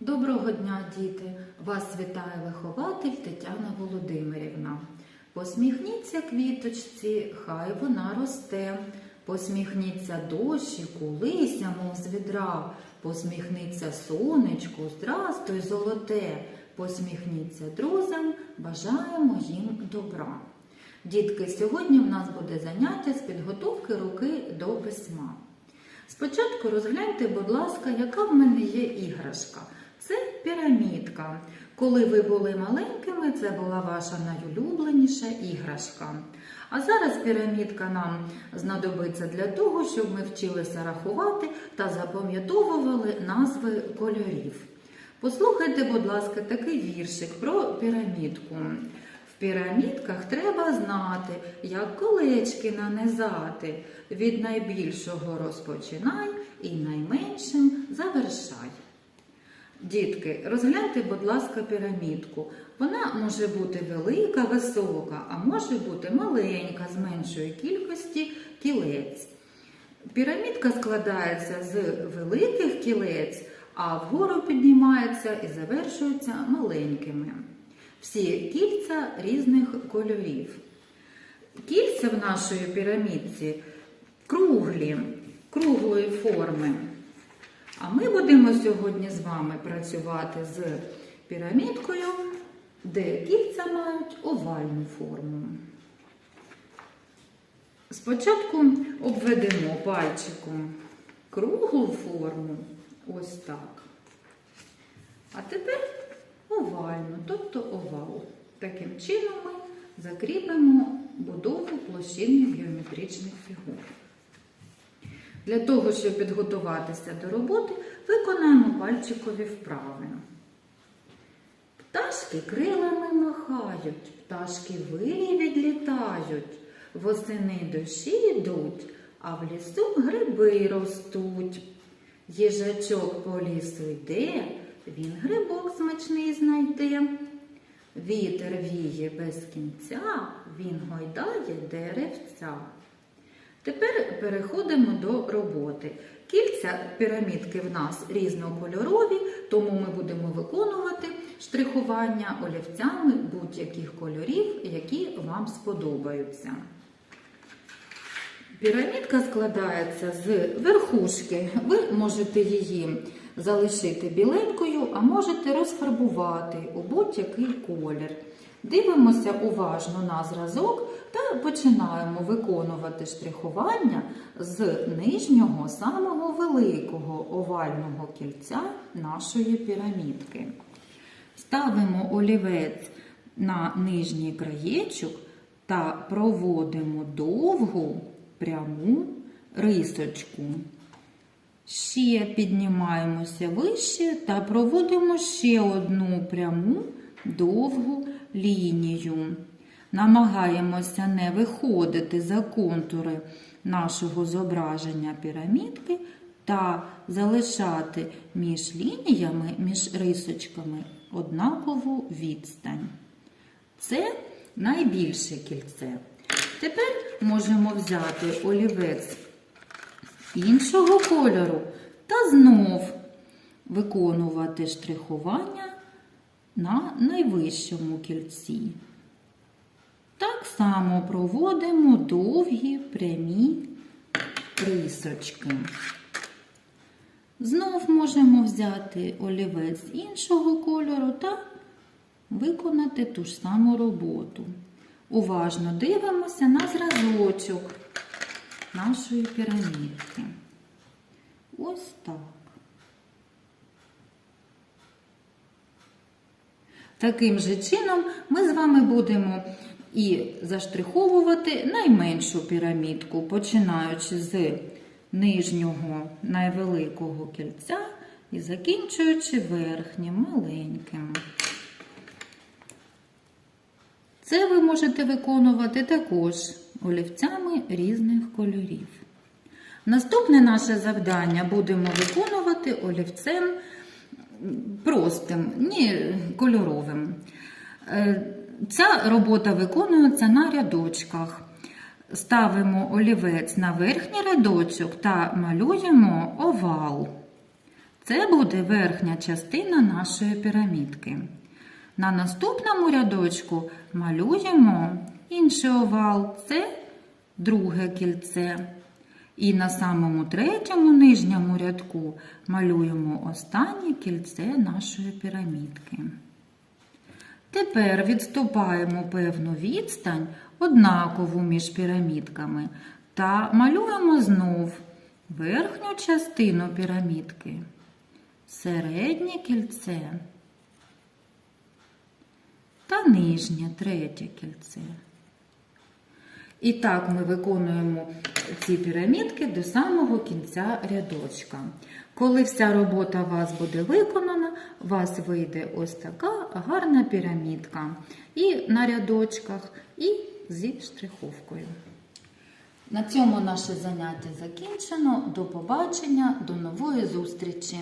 Доброго дня, діти! Вас вітає вихователь Тетяна Володимирівна. Посміхніться квіточці, хай вона росте. Посміхніться дощику, лися, мов з відра. Посміхниться сонечку, здрастуй, золоте. Посміхніться друзям, бажаємо їм добра. Дітки, сьогодні в нас буде заняття з підготовки руки до письма. Спочатку розгляньте, будь ласка, яка в мене є іграшка. Пірамідка. Коли ви були маленькими, це була ваша найулюбленіша іграшка. А зараз пірамідка нам знадобиться для того, щоб ми вчилися рахувати та запам'ятовували назви кольорів. Послухайте, будь ласка, такий віршик про пірамідку. В пірамідках треба знати, як колечки нанизати. Від найбільшого розпочинай і найменшим завершай. Дітки, розгляньте, будь ласка, пірамідку. Вона може бути велика, висока, а може бути маленька з меншої кількості кілець. Пірамідка складається з великих кілець, а вгору піднімається і завершується маленькими. Всі кільця різних кольорів. Кільця в нашої пірамідці круглі, круглої форми. А ми будемо сьогодні з вами працювати з пірамідкою, де кільця мають овальну форму. Спочатку обведемо пальчиком круглу форму, ось так. А тепер овальну, тобто овал. Таким чином ми закріпимо будову площинних геометричних фігур. Для того, щоб підготуватися до роботи, виконаємо пальчикові вправи. Пташки крилами махають, пташки вирі відлітають, восени дощі йдуть, а в лісу гриби ростуть. Їжачок по лісу йде, він грибок смачний знайде. Вітер віє без кінця, він гойдає деревця. Тепер переходимо до роботи. Кільця пірамідки в нас різнокольорові, тому ми будемо виконувати штрихування олівцями будь-яких кольорів, які вам сподобаються. Пірамідка складається з верхушки. Ви можете її залишити біленькою, а можете розфарбувати у будь-який колір. Дивимося уважно на зразок та починаємо виконувати штрихування з нижнього самого великого овального кільця нашої пірамідки. Ставимо олівець на нижній краєчок та проводимо довгу пряму рисочку. Ще піднімаємося вище та проводимо ще одну пряму довгу лінію. Намагаємося не виходити за контури нашого зображення пірамідки та залишати між лініями, між рисочками однакову відстань. Це найбільше кільце. Тепер можемо взяти олівець іншого кольору та знов виконувати штрихування на найвищому кільці. Так само проводимо довгі прямі рисочки. Знов можемо взяти олівець іншого кольору та виконати ту ж саму роботу. Уважно дивимося на зразочок нашої пірамідки. Ось так. Таким же чином ми з вами будемо і заштриховувати найменшу пірамідку, починаючи з нижнього найвеликого кільця і закінчуючи верхнім маленьким. Це ви можете виконувати також олівцями різних кольорів. Наступне наше завдання будемо виконувати олівцем простим, ні кольоровим. Е, Ця робота виконується на рядочках. Ставимо олівець на верхній рядочок та малюємо овал. Це буде верхня частина нашої пірамідки. На наступному рядочку малюємо інший овал, це друге кільце. І на самому третьому нижньому рядку малюємо останнє кільце нашої пірамідки. Тепер відступаємо певну відстань, однакову між пірамідками, та малюємо знов верхню частину пірамідки, середнє кільце та нижнє третє кільце. І так ми виконуємо ці пірамідки до самого кінця рядочка. Коли вся робота у вас буде виконана, у вас вийде ось така гарна пірамідка. І на рядочках, і зі штриховкою. На цьому наше заняття закінчено. До побачення, до нової зустрічі!